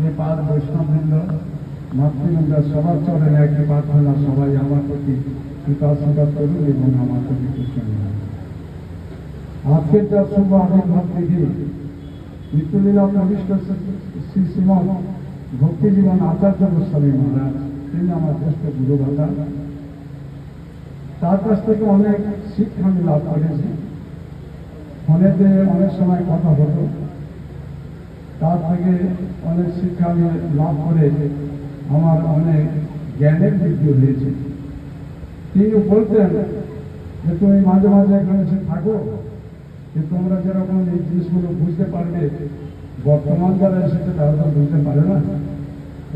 নিপাত বৈষ্ণববৃন্দ মাতৃবৃন্দ সবার চরণে একটি প্রার্থনা, সবাই আমার প্রতি কৃপা স্বীকার করুন এবং আমার প্রতি কৃষ্ণ আজকের যা শুভ আবির্ভাব তিথি নিত্যলীলা প্রবিষ্ট শ্রী শ্রীমন ভক্তি জীবন আচার্য গোস্বামী মহারাজ, তিনি আমার জ্যেষ্ঠ গুরুভাতা তার কাছ থেকে অনেক শিক্ষা আমি লাভ করেছি। ফোনেতে অনেক সময় কথা হতো। তার থেকে অনেক শিক্ষা আমি লাভ করে আমার অনেক জ্ঞানের বৃদ্ধি হয়েছে। তিনি বলতেন যে, তুমি মাঝে মাঝে এখানে এসে থাকো যে, তোমরা যেরকম এই জিনিসগুলো বুঝতে পারবে, বর্তমান যারা এসেছে তারা তো বুঝতে পারে না।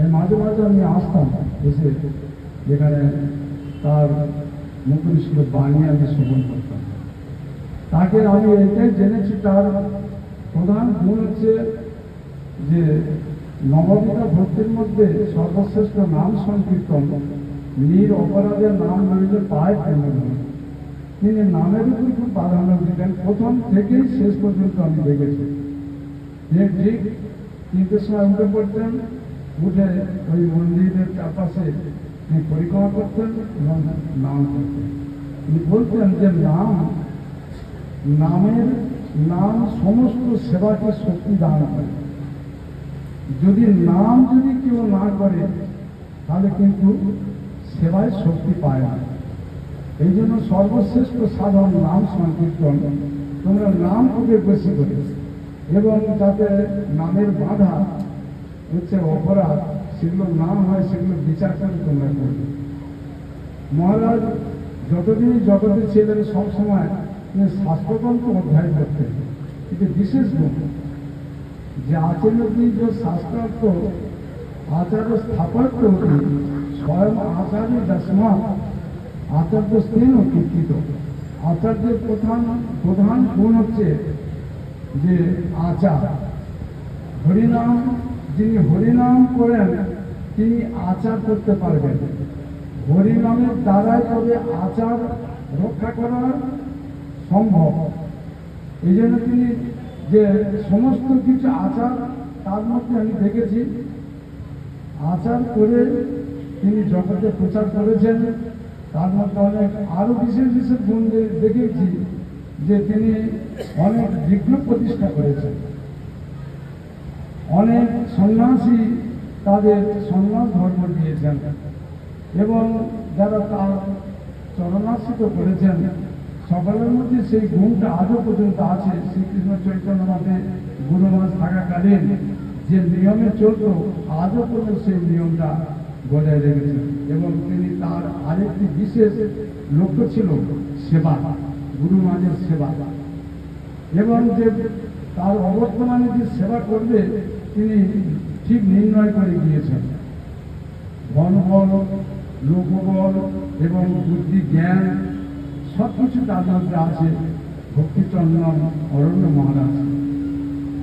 এই মাঝে মাঝে আমি আসতাম এসে, যেখানে তার মুখনিষ্ঠ বাণী আমি শ্রবণ করতাম। তাকে আমি এটাই জেনেছি, তার প্রধান গুণ হচ্ছে যে নববিতা ভক্তির মধ্যে সর্বশ্রেষ্ঠ নাম সংকীর্তন নির অপরাধের নাম লইলে পায় প্রেম তিনি নামের উপর খুব প্রাধান্য দিতেন। প্রথম থেকেই শেষ পর্যন্ত আমি দেখেছি। যে ঠিক তিনটের সময় উঠে পড়তেন, উঠে ওই মন্দিরের চারপাশে তিনি পরিক্রমা করতেন এবং নাম করতেন। তিনি বলতেন যে, নাম, নামের নাম সমস্ত সেবাকে শক্তি দান করে। যদি নাম যদি কেউ না করে, তাহলে কিন্তু সেবায় শক্তি পায় না। এই জন্য সর্বশ্রেষ্ঠ সাধন নাম সংকীর্তন। তোমরা নাম করে বেশি করে। এবং যাতে নামের বাধা হচ্ছে, অপরাধ, সেগুলো নাম হয়, সেগুলো বিচার করে তোমরা করবে। মহারাজ যতদিন জগতে ছিলেন সবসময় তিনি শাস্ত্রতন্ত্র অধ্যায় করতেন এটি বিশেষ গুণ যে আচার্যটি যে শাস্ত্রার্থ, আচার্য স্থাপত্য স্বয়ং আচার্য দশমা আচার্য স্ত্রীন কীর্তিত আচার্যের প্রধান প্রধান গুণ হচ্ছে যে আচার। হরিনাম, যিনি হরিনাম করেন, তিনি আচার করতে পারবেন। হরিনামের দ্বারাই তবে আচার রক্ষা করা সম্ভব। এই জন্য তিনি যে সমস্ত কিছু আচার তার মধ্যে আমি দেখেছি। আচার করে তিনি জগতে প্রচার করেছেন। তার মধ্যে অনেক আরও বিশেষ বিশেষ গুণ দেখেছি যে তিনি অনেক বিঘ্ন প্রতিষ্ঠা করেছেন। অনেক সন্ন্যাসী তাদের সন্ন্যাস ধর্ম দিয়েছেন এবং যারা তার চরণাশ্রিত করেছেন সকলের মধ্যে সেই গুণটা আজও পর্যন্ত আছে। শ্রীকৃষ্ণ চৈতন্য মতে গুরু মাস থাকাকালীন যে নিয়মে চলত, আজও পর্যন্ত সেই নিয়মটা বজায় রেখেছেন এবং তিনি তার আরেকটি বিশেষ লক্ষ্য ছিল, সেবা গুরু মাঝের সেবা। এবং যে তার অবর্তমানে যে সেবা করবে, তিনি ঠিক নির্ণয় করে গিয়েছেন। বনবল, লোকবল এবং বুদ্ধি জ্ঞান সব কিছু তার মধ্যে আছে। ভক্তিচন্দন অরণ্য মহারাজ।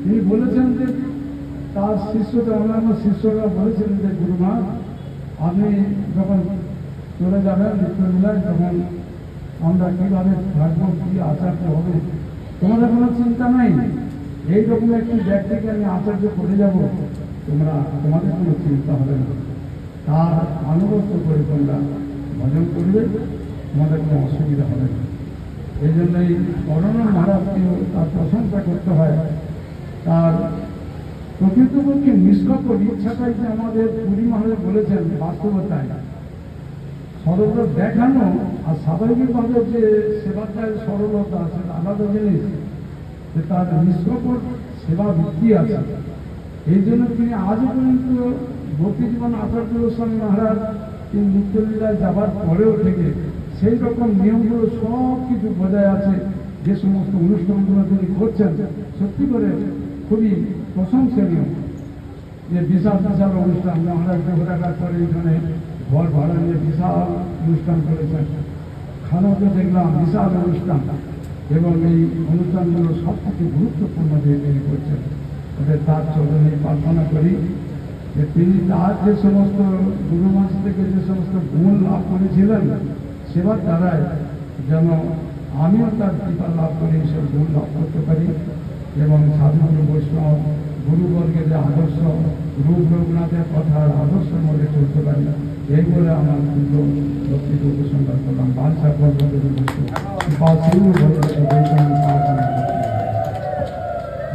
তিনি বলেছেন যে, তার শিষ্যদের অন্যান্য শিষ্যরা বলেছেন যে, গুরুমা, আপনি যখন চলে যাবেন নিত্যবিলায় তখন আমরা কীভাবে থাকব, কী আচার্য হবে? তোমাদের কোনো চিন্তা নাই? এই এইরকম একটি ব্যক্তিকে আমি আচার্য করে যাব, তোমরা, তোমাদের কোনো চিন্তা হবে না। তার আনুগত্য করে তোমরা ভজন করবে। তোমাদের কোনো অসুবিধা হবে না। এই জন্যই অরণ্য মহারাজকেও তার প্রশংসা করতে হয়। তার প্রকৃতপক্ষে নিষ্কপট ইচ্ছাটাই যে আমাদের পুরী মহারাজ বলেছেন বাস্তবতায়। সরলতা দেখানো আর স্বাভাবিকভাবে যে সেবাটায় সরলতা আছে আলাদা জিনিস, যে তার নিষ্কপট সেবা বৃদ্ধি আছে। এই জন্য তিনি আজও পর্যন্ত ভক্তি জীবন আচার্য গোস্বামী মহারাজ তিনি নিত্যলীলায় যাবার পরেও থেকে সেই রকম নিয়মগুলো সব কিছু বজায় আছে। যে সমস্ত অনুষ্ঠানগুলো তিনি করছেন, সত্যি করে খুবই প্রশংসনীয়। যে বিশাল বিশাল অনুষ্ঠান, মহারাজ দেবরাকার পরে এখানে ঘর ভাড়া নিয়ে বিশাল অনুষ্ঠান করেছেন। খানাতে দেখলাম বিশাল অনুষ্ঠান এবং এই অনুষ্ঠানগুলো সব থেকে গুরুত্বপূর্ণ দিয়ে তিনি করছেন। ওদের তার চরণে প্রার্থনা করি যে তিনি তার যে সমস্ত গুরুমাস থেকে যে সমস্ত গুণ লাভ করেছিলেন সেবার দ্বারায় যেন আমিও তার কৃপা লাভ করে এইসব গুণ লাভ করতে পারি এবং সাধারণ বৈষ্ণব গুরুবর্গের যে আদর্শ রূপ রঘুনাথের কথার আদর্শ মধ্যে চলতে পারি, এই বলে আমার কিন্তু বক্তৃতা উপসংহার করলাম। বাঞ্ছা কর্মী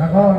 এখন